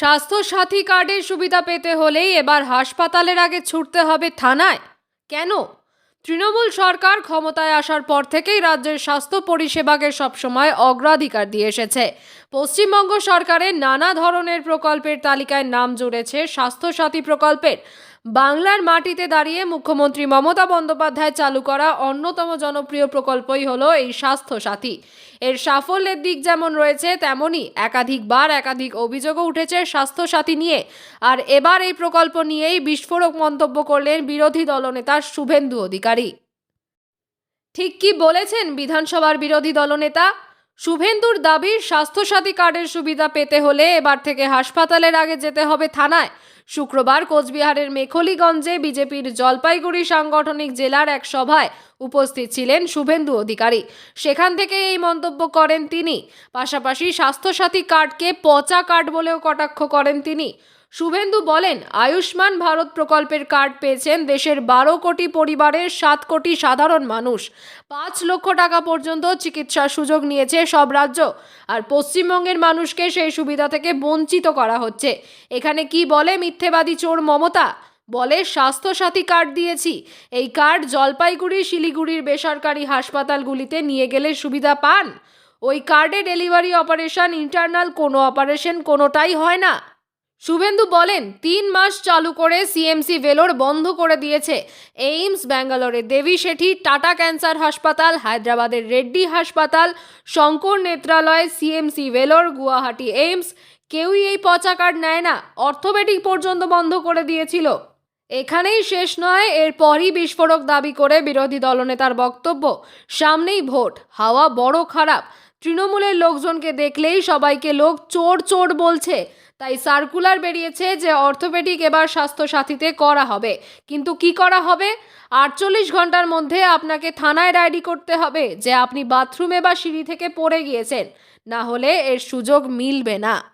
স্বাস্থ্য সাথী কার্ডের সুবিধা পেতে হলেই এবার হাসপাতালের আগে ছুটতে হবে থানায়। কেন? তৃণমূল সরকার ক্ষমতায় আসার পর থেকেই রাজ্যের স্বাস্থ্য পরিষেবাকে সবসময় অগ্রাধিকার দিয়ে এসেছে। পশ্চিমবঙ্গ সরকারের নানা ধরনের প্রকল্পের তালিকায় নাম জুড়েছে স্বাস্থ্যসাথী প্রকল্পের। বাংলার মাটিতে দাঁড়িয়ে মুখ্যমন্ত্রী মমতা বন্দ্যোপাধ্যায় চালু করা অন্যতম জনপ্রিয় প্রকল্পই হলো এই স্বাস্থ্য সাথী এর সাফল্যের দিক যেমন রয়েছে, তেমনই একাধিকবার একাধিক অভিযোগও উঠেছে স্বাস্থ্য সাথী নিয়ে। আর এবার এই প্রকল্প নিয়েই বিস্ফোরক মন্তব্য করলেন বিরোধী দলনেতা শুভেন্দু অধিকারী। ঠিক কি বলেছেন বিধানসভার বিরোধী দলনেতা? শুভেন্দুর দাবির স্বাস্থ্যসাথী কার্ডের সুবিধা পেতে হলে এবার থেকে হাসপাতালের আগে যেতে হবে থানায়। শুক্রবার কোচবিহারের মেখলিগঞ্জে বিজেপির জলপাইগুড়ি সাংগঠনিক জেলার এক সভায় উপস্থিত ছিলেন শুভেন্দু অধিকারী। সেখান থেকে এই মন্তব্য করেন তিনি। পাশাপাশি স্বাস্থ্যসাথী কার্ডকে পচা কার্ড বলেও কটাক্ষ করেন তিনি। শুভেন্দু বলেন, আয়ুষ্মান ভারত প্রকল্পের কার্ড পেয়েছেন দেশের বারো কোটি পরিবারের সাত কোটি সাধারণ মানুষ। পাঁচ লক্ষ টাকা পর্যন্ত চিকিৎসার সুযোগ নিয়েছে সব রাজ্য। আর পশ্চিমবঙ্গের মানুষকে সেই সুবিধা থেকে বঞ্চিত করা হচ্ছে। এখানে কি বলে মিথ্যেবাদী চোর মমতা? বলে, স্বাস্থ্যসাথী কার্ড দিয়েছি। এই কার্ড জলপাইগুড়ি, শিলিগুড়ির বেসরকারি হাসপাতালগুলিতে নিয়ে গেলে সুবিধা পান? ওই কার্ডে ডেলিভারি অপারেশন, ইন্টারনাল কোনো অপারেশন কোনোটাই হয় না। শুভেন্দু বলেন, তিন মাস চালু করে সিএমসি ভেলোর বন্ধ করে দিয়েছে। এইমস ব্যাঙ্গালোরে দেবী শেঠি, টাটা ক্যান্সার হাসপাতাল, হায়দ্রাবাদের রেড্ডি হাসপাতাল, শঙ্কর নেত্রালয় সিএমসি ভেলোর গুয়াহাটি এইমস, কেউই এই পচা কার্ড নেয় না। অর্থোপেডিক পর্যন্ত বন্ধ করে দিয়েছিল। এখানেই শেষ নয়, এরপরই বিস্ফোরক দাবি করে বিরোধী দলনেতার বক্তব্য। সামনেই ভোট, হাওয়া বড় খারাপ। তৃণমূলের লোকজনকে দেখলেই সবাইকে লোক চোর চোর বলছে। তাই সার্কুলার বেরিয়েছে যে অর্থোপেডিক এবার স্বাস্থ্যসাথীতে করা হবে। কিন্তু কি করা হবে? আটচল্লিশ ঘণ্টার মধ্যে আপনাকে থানায় ডায়েরি করতে হবে যে আপনি বাথরুমে বা সিঁড়ি থেকে পড়ে গিয়েছেন। না হলে এর সুযোগ মিলবে না।